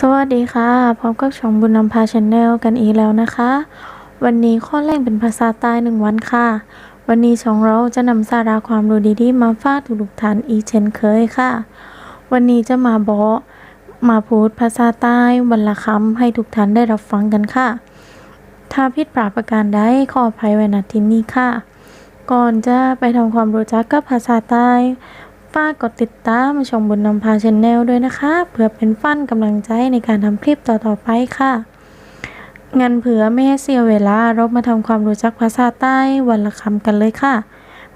สวัสดีค่ะ พบกับช่องบุญนำพาชาแนลกันอีกแล้วนะคะ วันนี้ข้อแรกเป็นภาษาใต้หนึ่งวันค่ะ วันนี้ช่องเราจะนำสาระความรู้ดีๆ มาฝากทุกท่านอีกเช่นเคยค่ะ วันนี้จะมาบอกมาพูดภาษาใต้วันละคำให้ทุกท่านได้รับฟังกันค่ะ ถ้าผิดพลาดประการใดขออภัยไว้ณที่นี้ค่ะ ก่อนจะไปทำความรู้จักกับภาษาใต้ ฝากกดติดตามช่องบุญนำพาชแนลด้วยนะคะ เพื่อเป็นฟันกำลังใจในการทำคลิปต่อ ๆ ไปค่ะงั้นเผื่อไม่ให้เสียเวลาเรามาทำความรู้จักภาษาใต้วันละคำกันเลยค่ะ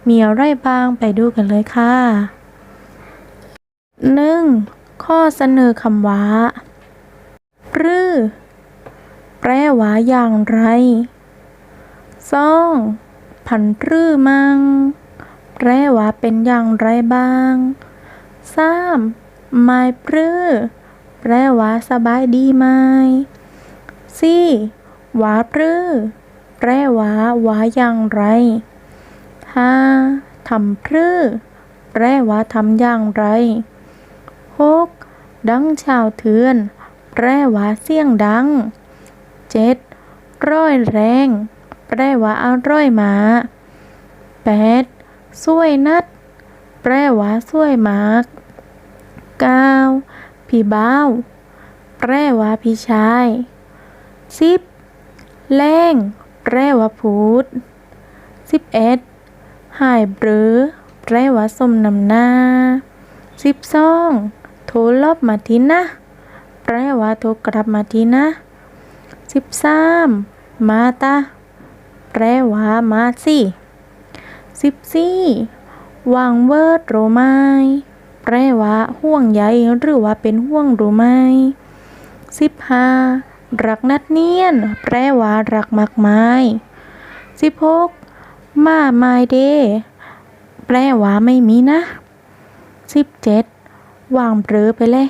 มีอะไรบ้างไปดูกันเลยค่ะ 1. ข้อเสนอคำว่ารื้อแปลว่าอย่างไร 2. ผันรื้อมัง แปลว่าเป็นอย่างไรบ้าง 3. ไม้ปรือแปลว่าสบายดีไหม 4. หวาปรือแปลว่าหวาอย่างไร 5. ทำปรือแปลว่าทำอย่างไร 6. ดังชาวเทือนแปลว่าเสียงดัง 7. ร้อยแรงแปลว่าอร่อยมา 8. สวยนัด แปลว่าสวยมาก 9. พี่บ้าว แปลว่าพี่ชาย 10. แรงแปลว่าพูด 11. หายเบรอแปลว่าสมนำหน้า 12. โทรลบมาทีนะ แปลว่าโทรกลับมาทีนะ 13. มาตาแปลว่ามาสิ 14. วางเวิร์ดโรไมแปลว่าห่วงใยหรือว่าเป็นห่วงรู้ไหม 15. รักนัดเนียน แปลว่ารักมากมาย 16. มาไม่เดแปลว่าไม่มีนะ 17. วางเบลอไปเลย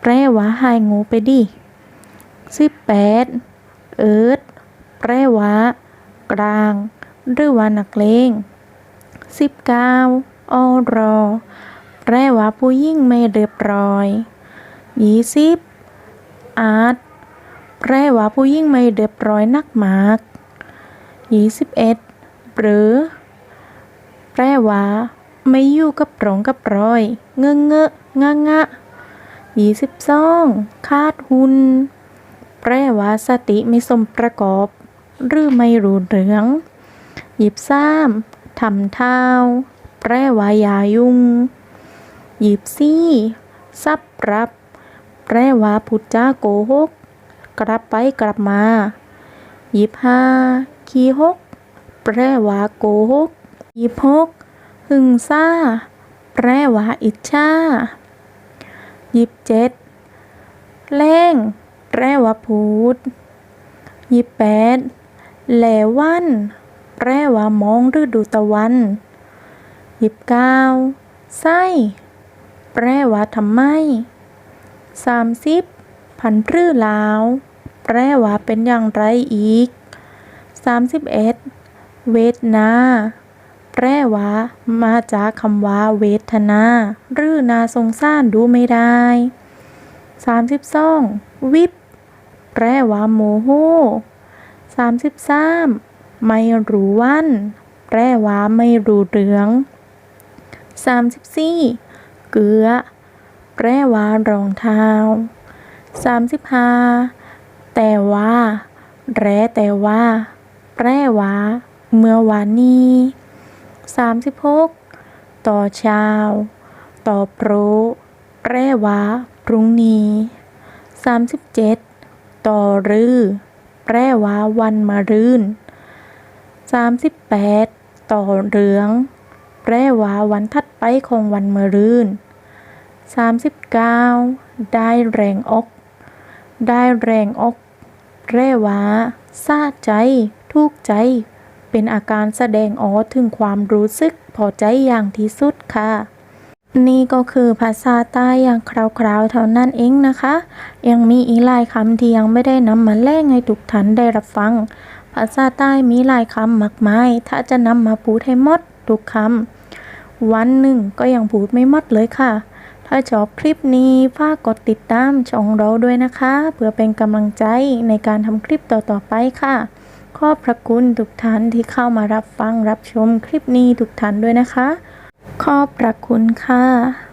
แปลว่าหายงูไปดิ 18. เอิร์ดแปลว่ากลาง หรือว่านักเลง 19. ออรอ แปลว่าผู้ยิ่งไม่เรียบร้อย 20. อาร์ตแปลว่าผู้ยิ่งไม่เรียบร้อยนักมาก 21. หรือ แปลว่าไม่อยู่กับปรองกับรอย เงอะเงอะงะงะ 22. คาดหุนแปลว่าสติไม่สมประกอบ หรือไม่รู้เรื่องยิบซ้ำ ทำเท้า แปลว่ายายุงยิบซี่ซับรับ แปลว่าพุทธาโกหก กลับไปกลับมายิบห้าขี้หก แปลว่าโกหกยิบหกหึงซ่า แปลว่าอิจฉายิบเจ็ดแรงแปลว่าพูดยิบแปดแหลวัน แปลว่ามองหรือดูตะวันยิบเก้าไส้แปลว่าทำไมสามสิบพันรือลาว แปลว่าเป็นอย่างไรอีกสามสิบเอ็ดเวทนา แปลว่ามาจากคำว่าเวทนาหรือนาสงสารดูไม่ได้สามสิบสองวิบ แปลว่าโมโหสามสิบสาม ไม่รู้วันแปลว่าไม่รู้เรื่องสามสิบสี่เกลือ แปลว่ารองเท้าสามสิบห้าแต่ว่า แรแต่ว่า แปลว่า เมื่อวานนี้สามสิบหกต่อเช้า ต่อโปรแปลว่า พรุ่งนี้สามสิบเจ็ดต่อรือ แปลว่าวันมะรืน สามสิบแปดต่อเรือง แปลว่าวันถัดไปของวันมะรืนสามสิบเก้าได้แรงอก ได้แรงอกแปลว่าซาใจ ทุกข์ใจ เป็นอาการแสดงออกถึงความรู้สึกพอใจอย่างที่สุดค่ะ นี่ก็คือภาษาใต้อย่างคร่าวๆ เท่านั้นเองนะคะ ยังมีอีกหลายคำที่ยังไม่ได้นำมาแลกให้ทุกท่านได้รับฟัง ภาษาใต้มีหลายคำมากมาย ถ้าจะนำมาพูดให้หมดทุกคำ วันหนึ่งก็ยังพูดไม่หมดเลยค่ะ ถ้าชอบคลิปนี้ฝากกดติดตามช่องเราด้วยนะคะ เพื่อเป็นกำลังใจในการทำคลิปต่อๆไปค่ะ ขอบพระคุณทุกท่านที่เข้ามารับฟังรับชมคลิปนี้ทุกท่านด้วยนะคะ ขอบพระคุณค่ะ